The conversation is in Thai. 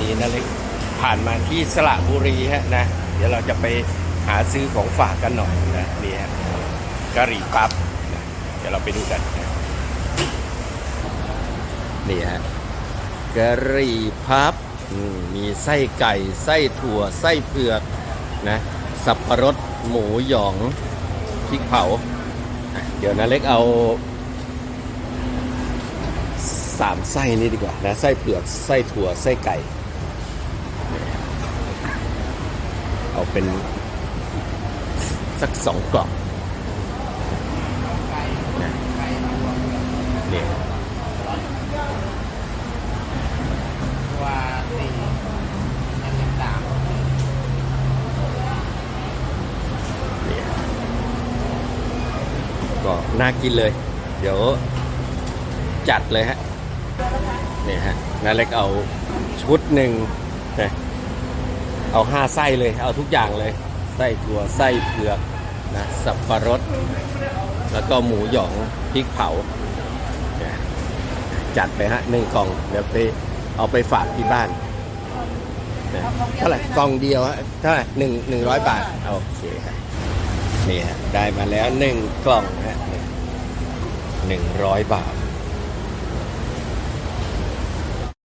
นี้นะเล็กผ่านมาที่สระบุรีฮะนะ เดี๋ยวเราจะไปหาซื้อของฝากกันหน่อยนะนี่ฮะกะหรี่ปั๊บนะเดี๋ยวเราไปดูกันนะนี่ฮะกะหรี่พับมีไส้ไก่ ไส้ถั่ว ไส้เผือกนะสับปะรดหมูหยองพริกเผา เดี๋ยวนะเล็กเอาสามไส้นี่ดีกว่านะไส้เผือกไส้ถั่วไส้ไก่ เป็น สักสองกล่องนะนี่ว่าสี่ันสามนี่ก็น่ากินเลย เดี๋ยวจัดเลยฮะนี่ฮะนาเล็กเอาชุดหนึ่งนะ เอาห้าไส้เลยเอาทุกอย่างเลยไส้ถั่วไส้เผือกนะสับปะรด แล้วก็หมูหยองพริกเผา จัดไปฮะหนึ่งกล่องเดี๋ยวไปเอาไปฝากที่บ้านเท่าไหร่กล่องเดียวฮะเท่าไหร่หนึ่งหนึ่งร้อยบาทโอเคฮะนี่ฮะได้มาแล้วหนึ่งกล่องฮะหนึ่งร้อยบาท